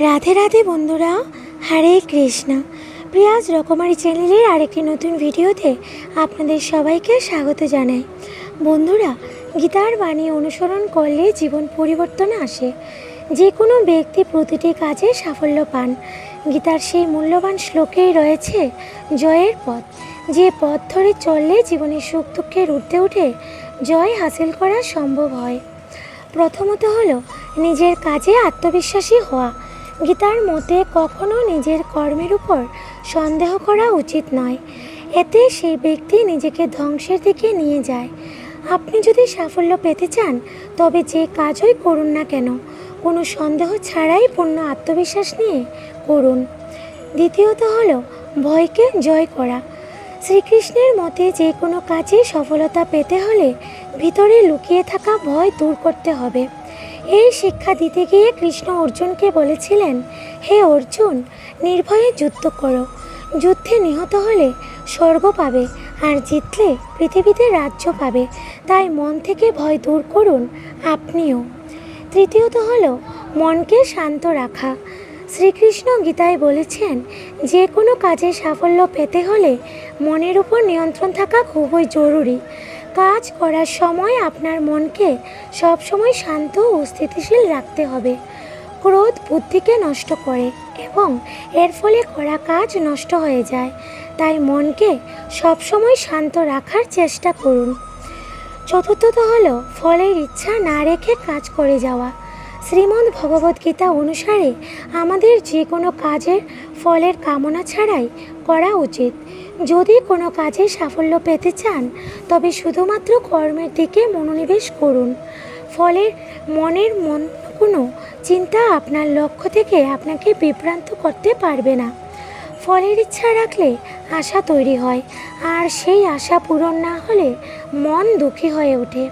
রাধে রাধে বন্ধুরা, হরে কৃষ্ণ। প্রিয়াজ রকমারি চ্যানেলের আরেকটি নতুন ভিডিওতে আপনাদের সবাইকে স্বাগত জানাই। বন্ধুরা, গীতার বাণী অনুসরণ করলে জীবন পরিবর্তন আসে। যে কোনো ব্যক্তি প্রতিটি কাজে সাফল্য পান। গীতার সেই মূল্যবান শ্লোকেই রয়েছে জয়ের পথ। যে পথ ধরে চললে জীবনের সুখ দুঃখের উঠতে উঠে জয় হাসিল করা সম্ভব হয়। প্রথমত হলো, নিজের কাজে আত্মবিশ্বাসী হওয়া। গীতার মতে কখনো নিজের কর্মের উপর সন্দেহ করা উচিত নয়। এতে সেই ব্যক্তি নিজেকে ধ্বংসের দিকে নিয়ে যায়। আপনি যদি সাফল্য পেতে চান, তবে যে কাজই করুন না কেন, কোনো সন্দেহ ছাড়াই পূর্ণ আত্মবিশ্বাস নিয়ে করুন। দ্বিতীয়ত হলো, ভয়কে জয় করা। শ্রীকৃষ্ণের মতে যে কোনো কাজে সফলতা পেতে হলে ভিতরে লুকিয়ে থাকা ভয় দূর করতে হবে। এই শিক্ষা দিতে গিয়ে কৃষ্ণ অর্জুনকে বলেছিলেন, হে অর্জুন, নির্ভয়ে যুদ্ধ করো। যুদ্ধে নিহত হলে স্বর্গ পাবে আর জিতলে পৃথিবীতে রাজ্য পাবে। তাই মন থেকে ভয় দূর করুন আপনিও। তৃতীয়ত হলো, মনকে শান্ত রাখা। শ্রীকৃষ্ণ গীতায় বলেছেন, যে কোনো কাজে সাফল্য পেতে হলে মনের উপর নিয়ন্ত্রণ থাকা খুবই জরুরি। কাজ করার সময় আপনার মনকে সবসময় শান্ত ও স্থিতিশীল রাখতে হবে। ক্রোধ বুদ্ধিকে নষ্ট করে এবং এর ফলে করা কাজ নষ্ট হয়ে যায়। তাই মনকে সবসময় শান্ত রাখার চেষ্টা করুন। চতুর্থত হল ফলের ইচ্ছা না রেখে কাজ করে যাওয়া। শ্রীমদ্ ভগবদ্গীতা অনুসারে আমাদের যে কোনো কাজের ফলের কামনা ছাড়াই করা উচিত। যদি কোনো কাজে সাফল্য পেতে চান, তবে শুধুমাত্র কর্মের দিকে মনোনিবেশ করুন। ফলের মনের মন কোনো চিন্তা আপনার লক্ষ্য থেকে আপনাকে বিভ্রান্ত করতে পারবে না। ফলের ইচ্ছা রাখলে আশা তৈরি হয়, আর সেই আশা পূরণ না হলে মন দুঃখী হয়ে ওঠে।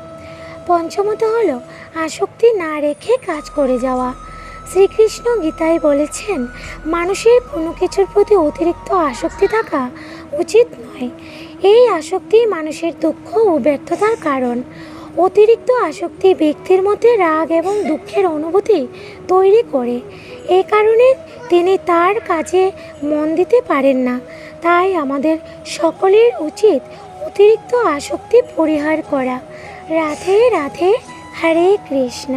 পঞ্চমত হলো, আসক্তি না রেখে কাজ করে যাওয়া। শ্রীকৃষ্ণ গীতায় বলেছেন, মানুষের কোনো কিছুর প্রতি অতিরিক্ত আসক্তি থাকা উচিত নয়। এই আসক্তি মানুষের দুঃখ ও ব্যর্থতার কারণ। অতিরিক্ত আসক্তি ব্যক্তির মধ্যে রাগ এবং দুঃখের অনুভূতি তৈরি করে। এ কারণে তিনি তার কাজে মন দিতে পারেন না। তাই আমাদের সকলের উচিত অতিরিক্ত আসক্তি পরিহার করা। রাধে রাধে, হরে কৃষ্ণ।